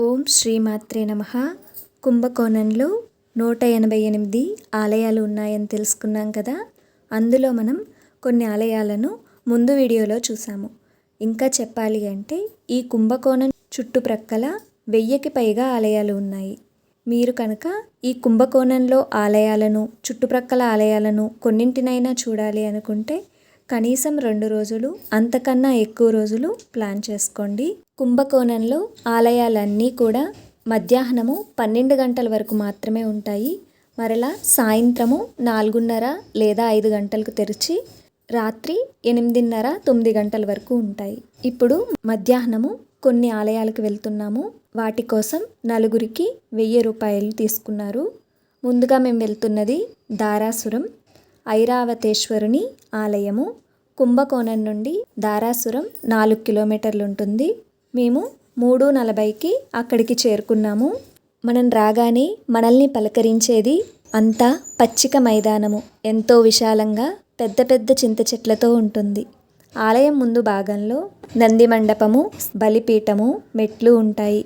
ఓం శ్రీమాత్రే నమ. కుంభకోణంలో నూట ఎనభై ఎనిమిది ఆలయాలు ఉన్నాయని తెలుసుకున్నాం కదా? అందులో మనం కొన్ని ఆలయాలను ముందు వీడియోలో చూసాము ఇంకా చెప్పాలి అంటే ఈ కుంభకోణం చుట్టుప్రక్కల వెయ్యికి పైగా ఆలయాలు ఉన్నాయి. మీరు కనుక ఈ కుంభకోణంలో ఆలయాలను చుట్టుప్రక్కల ఆలయాలను కొన్నింటినైనా చూడాలి అనుకుంటే కనీసం రెండు రోజులు అంతకన్నా ఎక్కువ రోజులు ప్లాన్ చేసుకోండి. కుంభకోణంలో ఆలయాలన్నీ కూడా మధ్యాహ్నము పన్నెండు గంటల వరకు మాత్రమే ఉంటాయి. మరలా సాయంత్రము నాలుగున్నర లేదా ఐదు గంటలకు తెరిచి రాత్రి ఎనిమిదిన్నర తొమ్మిది గంటల వరకు ఉంటాయి. ఇప్పుడు మధ్యాహ్నము కొన్ని ఆలయాలకు వెళ్తున్నాము. వాటి కోసం నలుగురికి వెయ్యి రూపాయలు తీసుకున్నారు. ముందుగా మేము వెళ్తున్నది దారాసురం. ఐరావతేశ్వరుని ఆలయము కుంభకోణం నుండి దారాసురం నాలుగు కిలోమీటర్లు ఉంటుంది. మేము మూడు నలభైకి అక్కడికి చేరుకున్నాము. మనం రాగానే మనల్ని పలకరించేది అంతా పచ్చిక మైదానము. ఎంతో విశాలంగా పెద్ద పెద్ద చింత చెట్లతో ఉంటుంది. ఆలయం ముందు భాగంలో నంది మండపము బలిపీఠము మెట్లు ఉంటాయి.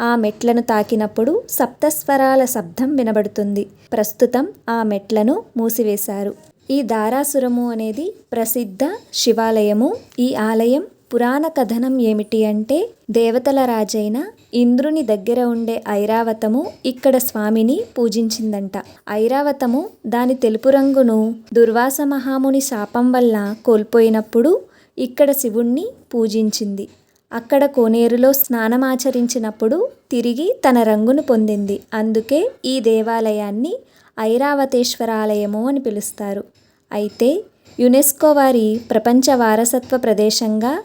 ఆ మెట్లను తాకినప్పుడు సప్తస్వరాల శబ్దం వినబడుతుంది. ప్రస్తుతం ఆ మెట్లను మూసివేశారు. ఈ దారాసురము అనేది ప్రసిద్ధ శివాలయము. ఈ ఆలయం పురాణ కథనం ఏమిటి అంటే దేవతల రాజైన ఇంద్రుని దగ్గర ఉండే ఐరావతము ఇక్కడ స్వామిని పూజించిందంట. ఐరావతము దాని తెలుపు రంగును దుర్వాస మహాముని శాపం వల్ల కోల్పోయినప్పుడు ఇక్కడ శివుణ్ణి పూజించింది. అక్కడ కోనేరులో స్నానమాచరించినప్పుడు తిరిగి తన రంగును పొందింది. అందుకే ఈ దేవాలయాన్ని ఐరావతేశ్వరాలయము అని పిలుస్తారు. అయితే యునెస్కో వారి ప్రపంచ వారసత్వ ప్రదేశంగా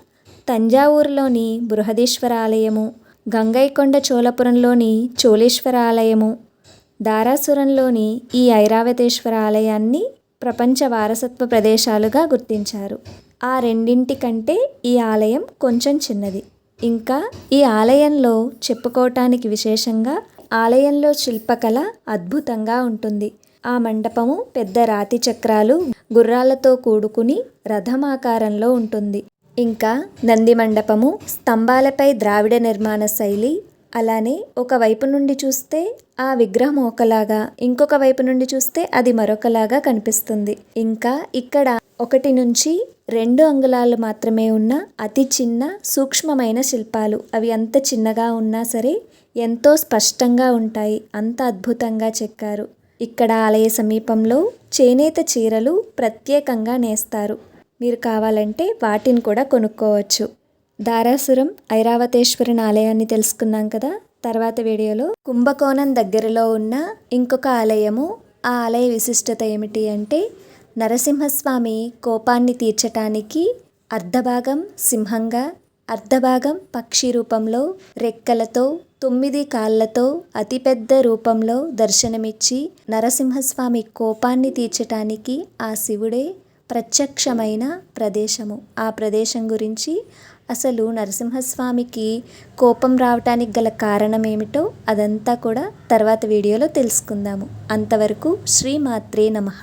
తంజావూరులోని బృహదీశ్వర ఆలయము గంగైకొండ చోళపురంలోని చోళేశ్వర ఆలయము దారాసురంలోని ఈ ఐరావతేశ్వర ఆలయాన్ని ప్రపంచ వారసత్వ ప్రదేశాలుగా గుర్తించారు. ఆ రెండింటి కంటే ఈ ఆలయం కొంచెం చిన్నది. ఇంకా ఈ ఆలయంలో చెప్పుకోవటానికి విశేషంగా ఆలయంలో శిల్పకళ అద్భుతంగా ఉంటుంది. ఆ మండపము పెద్ద రాతి చక్రాలు గుర్రాలతో కూడుకుని రథమాకారంలో ఉంటుంది. ఇంకా నంది మండపము స్తంభాలపై ద్రావిడ నిర్మాణ శైలి అలానే ఒక వైపు నుండి చూస్తే ఆ విగ్రహం ఒకలాగా ఇంకొక వైపు నుండి చూస్తే అది మరొకలాగా కనిపిస్తుంది. ఇంకా ఇక్కడ ఒకటి నుంచి రెండు అంగుళాలు మాత్రమే ఉన్న అతి చిన్న సూక్ష్మమైన శిల్పాలు. అవి అంత చిన్నగా ఉన్నా సరే ఎంతో స్పష్టంగా ఉంటాయి. అంత అద్భుతంగా చెక్కారు. ఇక్కడ ఆలయ సమీపంలో చేనేత చీరలు ప్రత్యేకంగా నేస్తారు. మీరు కావాలంటే వాటిని కూడా కొనుక్కోవచ్చు. దారాసురం ఐరావతేశ్వరుని ఆలయాన్ని తెలుసుకున్నాం కదా? తర్వాత వీడియోలో కుంభకోణం దగ్గరలో ఉన్న ఇంకొక ఆలయము. ఆ ఆలయ విశిష్టత ఏమిటి అంటే నరసింహస్వామి కోపాన్ని తీర్చటానికి అర్ధభాగం సింహంగా అర్ధభాగం పక్షి రూపంలో రెక్కలతో తొమ్మిది కాళ్ళతో అతిపెద్ద రూపంలో దర్శనమిచ్చి నరసింహస్వామి కోపాన్ని తీర్చటానికి ఆ శివుడే ప్రత్యక్షమైన ప్రదేశము. ఆ ప్రదేశం గురించి అసలు నరసింహస్వామికి కోపం రావటానికి గల కారణం ఏమిటో అదంతా కూడా తర్వాత వీడియోలో తెలుసుకుందాము. అంతవరకు శ్రీమాత్రే నమః.